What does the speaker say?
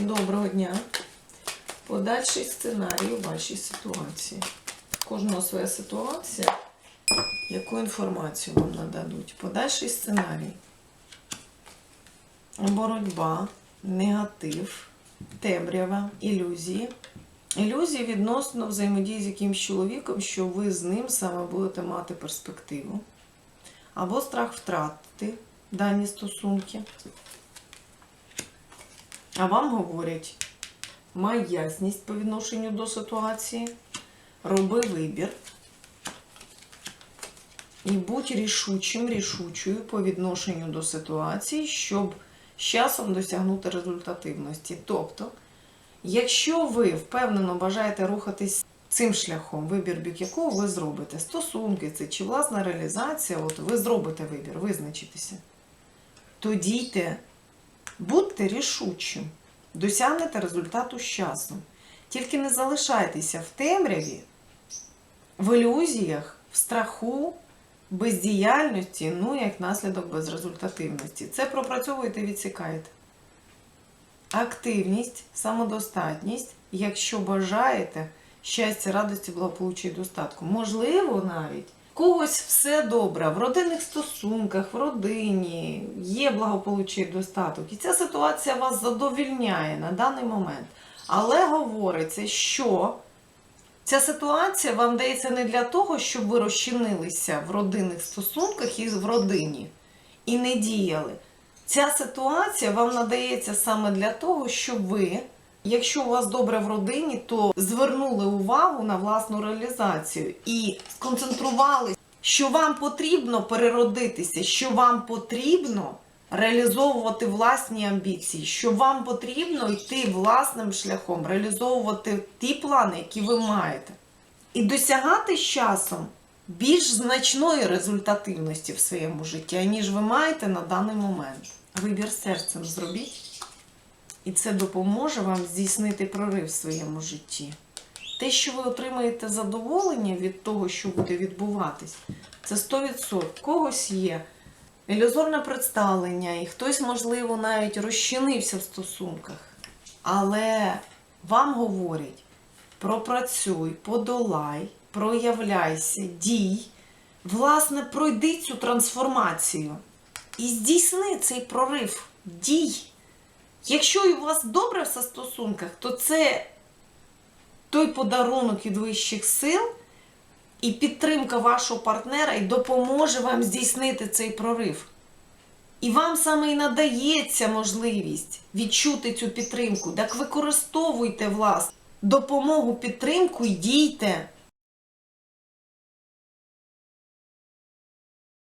Доброго дня. Подальший сценарій у вашій ситуації. Кожного своя ситуація. Яку інформацію вам нададуть? Подальший сценарій. Боротьба, негатив, темрява, ілюзії. Ілюзії відносно взаємодії з якимсь чоловіком, що ви з ним саме будете мати перспективу. Або страх втратити дані стосунки. А вам говорять, май ясність по відношенню до ситуації, роби вибір і будь рішучим, рішучою по відношенню до ситуації, щоб з часом досягнути результативності. Тобто, якщо ви впевнено бажаєте рухатись цим шляхом, вибір бік якого ви зробите, стосунки це чи власна реалізація, от ви зробите вибір, визначитеся, то дійте Будьте рішучим, досягнете результату з часом. Тільки не залишайтеся в темряві, в ілюзіях, в страху, бездіяльності, ну як наслідок безрезультативності. Це пропрацьовуєте, відсікаєте. Активність, самодостатність, якщо бажаєте щастя, радості, благополуччя і достатку. Можливо, навіть когось все добре в родинних стосунках, в родині є благополуччя і достаток. І ця ситуація вас задовільняє на даний момент. Але говориться, що ця ситуація вам дається не для того, щоб ви розчинилися в родинних стосунках і в родині і не діяли. Ця ситуація вам надається саме для того, щоб ви, якщо у вас добре в родині, то звернули увагу на власну реалізацію і сконцентрувалися, що вам потрібно переродитися, що вам потрібно реалізовувати власні амбіції, що вам потрібно йти власним шляхом, реалізовувати ті плани, які ви маєте. І досягати з часом більш значної результативності в своєму житті, ніж ви маєте на даний момент. Вибір серцем зробіть, і це допоможе вам здійснити прорив в своєму житті. Те, що ви отримаєте задоволення від того, що буде відбуватись, це 100%. В когось є ілюзорне представлення, і хтось, можливо, навіть розчинився в стосунках. Але вам говорять: пропрацюй, подолай, проявляйся, дій, власне, пройди цю трансформацію і здійсни цей прорив дій. Якщо і у вас добре все в стосунках, то це той подарунок від вищих сил і підтримка вашого партнера і допоможе вам здійснити цей прорив. І вам саме і надається можливість відчути цю підтримку. Так використовуйте власне допомогу, підтримку і дійте.